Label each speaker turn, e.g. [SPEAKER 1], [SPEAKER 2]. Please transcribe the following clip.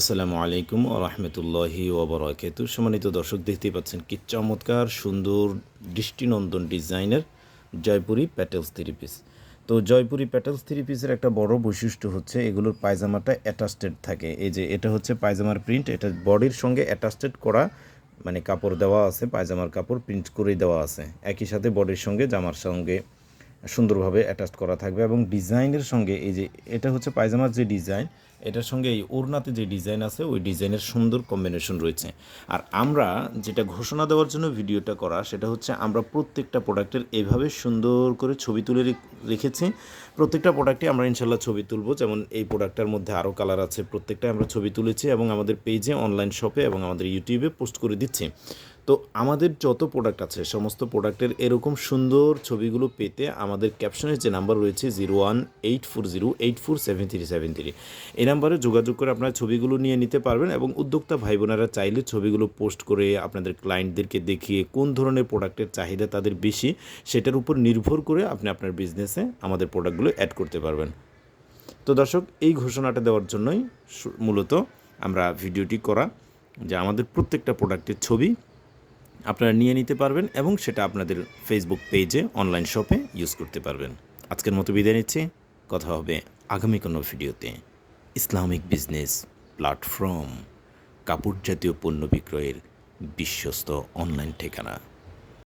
[SPEAKER 1] আসসালামু আলাইকুম ও রহমতুল্লাহি ওবরাকাতু সম্মানিত দর্শক, দেখতেই পাচ্ছেন কি চমৎকার, সুন্দর, দৃষ্টিনন্দন ডিজাইনের জয়পুরি প্যাটেলস থ্রি পিস তো জয়পুরি প্যাটেলস থ্রি পিসের একটা বড় বৈশিষ্ট্য হচ্ছে, এগুলোর পায়জামাটা অ্যাটাস্টেড থাকে। এই যে এটা হচ্ছে পায়জামার প্রিন্ট এটা বডির সঙ্গে অ্যাটাস্টেড করা মানে কাপড় দেওয়া আছে, পায়জামার কাপড় প্রিন্ট করেই দেওয়া আছে। একই সাথে বডির সঙ্গে জামার সঙ্গে সুন্দরভাবে অ্যাটাচ করা থাকবে এবং ডিজাইনের সঙ্গে এই যে, এটা হচ্ছে পায়জামার যে ডিজাইন, এটার সঙ্গে এই ওড়নাতে যে ডিজাইন আছে, ওই ডিজাইনের সুন্দর কম্বিনেশন রয়েছে। আর আমরা যেটা ঘোষণা দেওয়ার জন্য ভিডিওটা করা, সেটা হচ্ছে আমরা প্রত্যেকটা প্রোডাক্টের এভাবে সুন্দর করে ছবি তুলে রেখ- রেখেছি। প্রত্যেকটা প্রোডাক্টে আমরা ইনশাল্লাহ ছবি তুলবো। যেমন এই প্রোডাক্টটার মধ্যে আরও কালার আছে প্রত্যেকটা আমরা ছবি তুলেছি এবং আমাদের পেজে অনলাইন শপে এবং আমাদের ইউটিউবে পোস্ট করে দিচ্ছি। তো আমাদের যত প্রোডাক্ট আছে, সমস্ত প্রোডাক্টের এরকম সুন্দর ছবিগুলো পেতে আমাদের ক্যাপশনের যে নাম্বার রয়েছে zero one eight four zero eight four seven three seven three এই নাম্বারে যোগাযোগ করে আপনারা ছবিগুলো নিয়ে নিতে পারবেন এবং উদ্যোক্তা ভাই বোনেরা চাইলে ছবিগুলো পোস্ট করে আপনাদের ক্লায়েন্টদেরকে দেখিয়ে কোন ধরনের প্রোডাক্টের চাহিদা তাদের বেশি সেটার উপর নির্ভর করে আপনি আপনার বিজনেসে আমাদের প্রোডাক্টগুলো অ্যাড করতে পারবেন। তো দর্শক, এই ঘোষণাটা দেওয়ার জন্যই মূলত আমরা ভিডিওটি করা যে আমাদের প্রত্যেকটা প্রোডাক্টের ছবি আপনারা নিয়ে নিতে পারবেন এবং সেটা আপনাদের ফেসবুক পেজে অনলাইন শপে ইউজ করতে পারবেন। আজকের মতো বিদায় নিচ্ছি। কথা হবে আগামী কোনো ভিডিওতে। ইসলামিক বিজনেস প্ল্যাটফর্ম কাপড় জাতীয় পণ্য বিক্রয়ের বিশ্বস্ত অনলাইন ঠিকানা।